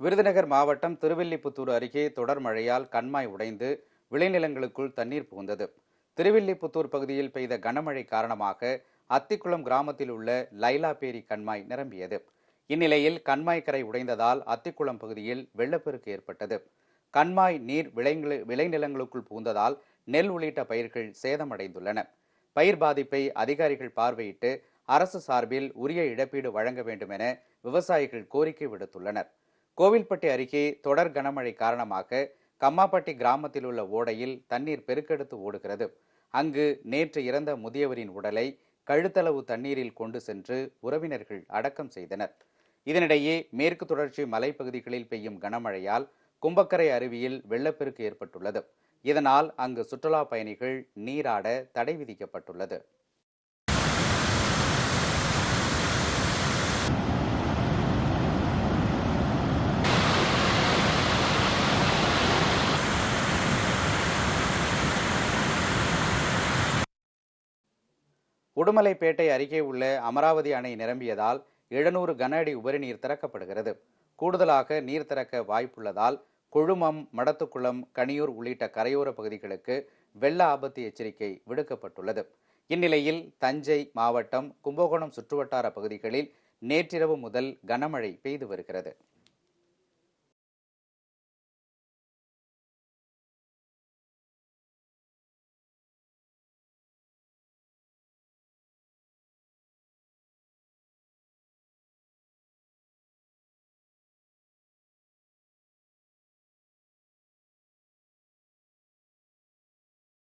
விருதுநகர் மாவட்டம் திருவில்லிபுத்தூர் அருகே தொடர் மழையால் கண்மாய் உடைந்து விளைநிலங்களுக்குள் தண்ணீர் புகுந்தது. திருவில்லிபுத்தூர் பகுதியில் பெய்த கனமழை காரணமாக அத்திக்குளம் கிராமத்தில் உள்ள லைலாபேரி கண்மாய் நிரம்பியது. இந்நிலையில் கண்மாய் கரை உடைந்ததால் அத்திக்குளம் பகுதியில் வெள்ளப்பெருக்கு ஏற்பட்டது. கண்மாய் நீர் விளைநிலங்களுக்குள் புகுந்ததால் நெல் உள்ளிட்ட பயிர்கள் சேதமடைந்துள்ளன. பயிர் பாதிப்பை அதிகாரிகள் பார்வையிட்டு அரசு சார்பில் உரிய இழப்பீடு வழங்க வேண்டும் என விவசாயிகள் கோரிக்கை விடுத்துள்ளனர். கோவில்பட்டி அருகே தொடர் கனமழை காரணமாக கம்மாப்பட்டி கிராமத்தில் உள்ள ஓடையில் தண்ணீர் பெருக்கெடுத்து ஓடுகிறது. அங்கு நேற்று இறந்த முதியவரின் உடலை கழுத்தளவு தண்ணீரில் கொண்டு சென்று உறவினர்கள் அடக்கம் செய்தனர். இதனிடையே மேற்கு தொடர்ச்சி மலைப்பகுதிகளில் பெய்யும் கனமழையால் கும்பக்கரை அருவியில் வெள்ளப்பெருக்கு ஏற்பட்டுள்ளது. இதனால் அங்கு சுற்றுலா பயணிகள் நீராட தடை விதிக்கப்பட்டுள்ளது. உடுமலைப்பேட்டை அருகே உள்ள அமராவதி அணை நிரம்பியதால் எழுநூறு கன அடி உபரிநீர் திறக்கப்படுகிறது. கூடுதலாக நீர் திறக்க வாய்ப்புள்ளதால் கொழுமம் மடத்துக்குளம் கனியூர் உள்ளிட்ட கரையோர பகுதிகளுக்கு வெள்ள ஆபத்து எச்சரிக்கை விடுக்கப்பட்டுள்ளது. இந்நிலையில் தஞ்சை மாவட்டம் கும்பகோணம் சுற்றுவட்டார பகுதிகளில் நேற்றிரவு முதல் கனமழை பெய்து வருகிறது.